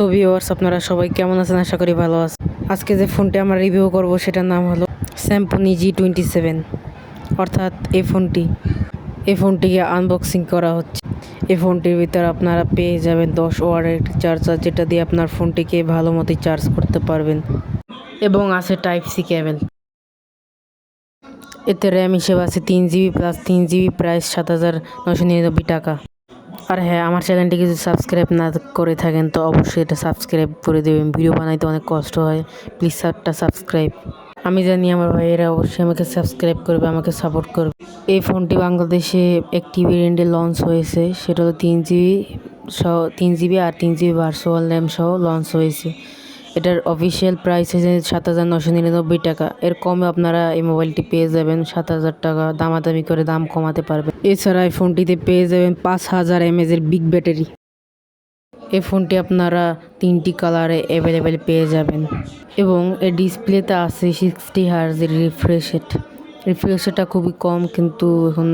So viewers আপনারা সবাই কেমন আছেন? আশা করি ভালো আছেন। আজকে যে ফোনটি আমরা রিভিউ করব, সেটার নাম হলো স্যামপুনি জি টোয়েন্টি সেভেন অর্থাৎ এই ফোনটি, এই ফোনটিকে আনবক্সিং করা হচ্ছে। এই ফোনটির ভিতরে আপনারা পেয়ে যাবেন দশ ওয়ারের একটি চার্জার যেটা দিয়ে আপনার ফোনটিকে ভালো মতো চার্জ করতে পারবেন। এবং আছে টাইপ সি কেবল এতে র্যাম হিসেবে আছে তিন জিবি প্লাস তিন জিবি প্রাইস সাত হাজার নশো নিরানব্বই টাকা। আর হ্যাঁ আমার চ্যানেলটিকে কিছু সাবস্ক্রাইব না করে থাকেন, তো অবশ্যই এটা সাবস্ক্রাইব করে দেবেন। ভিডিও বানাইতে অনেক কষ্ট হয়। প্লিজ সারটা সাবস্ক্রাইব আমি জানি আমার ভাইয়েরা অবশ্যই আমাকে সাবস্ক্রাইব করবে, আমাকে সাপোর্ট করবে। এই ফোনটি বাংলাদেশে একটি ভেরিয়েন্টে লঞ্চ হয়েছে। সেটা হলো তিন জিবি সহ তিন জিবি আর তিন জিবি ভার্চুয়াল র্যাম সহ লঞ্চ হয়েছে। এটার অফিসিয়াল প্রাইস হয়েছে সাত হাজার নশো নিরানব্বই টাকা। এর কমে আপনারা এই মোবাইলটি পেয়ে যাবেন সাত হাজার টাকা। দামাদামি করে দাম কমাতে পারবেন। এছাড়া এই ফোনটিতে পেয়ে যাবেন পাঁচ হাজার এমএজের বিগ ব্যাটারি এই ফোনটি আপনারা তিনটি কালারে অ্যাভেলেবেল পেয়ে যাবেন। এবং এর ডিসপ্লেতে আছে সিক্সটি হার্জের রিফ্রেশ রেট রিফ্রেশ রেটটা খুবই কম, কিন্তু এখন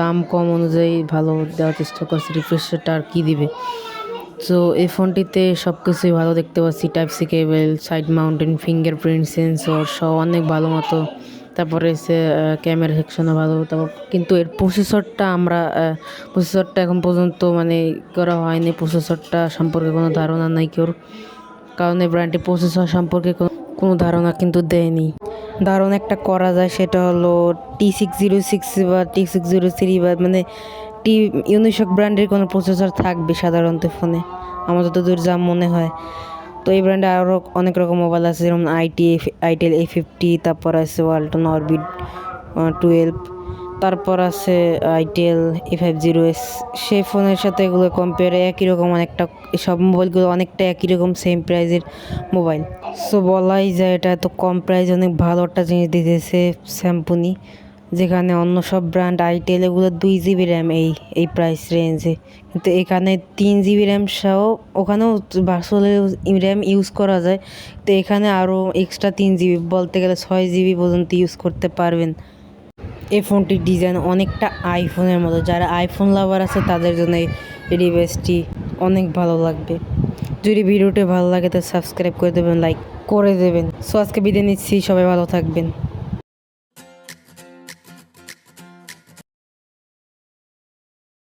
দাম কম অনুযায়ী ভালো দেওয়ার চেষ্টা করছে। রিফ্রেশ রেটটা আর কী দিবে? তো এই ফোনটিতে সব কিছুই ভালো দেখতে পাচ্ছি। Type C cable side mounted fingerprint sensor সব অনেক ভালো মতো। তারপরে সে ক্যামেরা সেকশনও ভালো। তারপর কিন্তু এর প্রসেসরটা আমরা প্রসেসরটা এখন পর্যন্ত মানে করা হয়নি। প্রসেসরটা সম্পর্কে কোনো ধারণা নাই কেউ কারণ এই ব্র্যান্ডটি প্রসেসর সম্পর্কে কোনো ধারণা কিন্তু দেয়নি। ধারণা একটা করা যায়, সেটা হলো টি সিক্স জিরো সিক্স বা টি সিক্স জিরো থ্রি বা মানে টি ইউনিশক ব্র্যান্ডের কোনো প্রসেসর থাকবে সাধারণত ফোনে। আমার যতদূর যা মনে হয়। তো এই ব্র্যান্ডে আরও অনেক রকম মোবাইল আছে, যেমন আইটি আইটেল এ ফিফটি তারপর আছে ওয়ালটন অরবিট টুয়েলভ তারপর আছে itel A five zero S সেই ফোনের সাথে এগুলো কম্পেয়ারে একই রকম অনেকটা, সব মোবাইলগুলো অনেকটা একই রকম সেম প্রাইজের মোবাইল। সো বলাই যায় এটা এত কম প্রাইস অনেক ভালো একটা জিনিস দিতেছে স্যাম্পুনি যেখানে অন্য সব ব্র্যান্ড আইটেল এগুলো দুই জিবি র্যাম এই এই প্রাইস রেঞ্জে কিন্তু এখানে তিন জিবি র্যাম সহ ওখানেও ভার্চুয়াল র্যাম ইউজ করা যায়। তো এখানে আরও এক্সট্রা তিন জিবি বলতে গেলে ছয় জিবি পর্যন্ত ইউজ করতে পারবেন। এই ফোনটির ডিজাইন অনেকটা আইফোনের মতো। যারা আইফোন লাভার আছে, তাদের জন্য এই এই ডিভাইসটি অনেক ভালো লাগবে। যদি ভিডিওটি ভালো লাগে, তো সাবস্ক্রাইব করে দেবেন লাইক করে দেবেন। সো আজকে বিদায় নিচ্ছি। সবাই ভালো থাকবেন।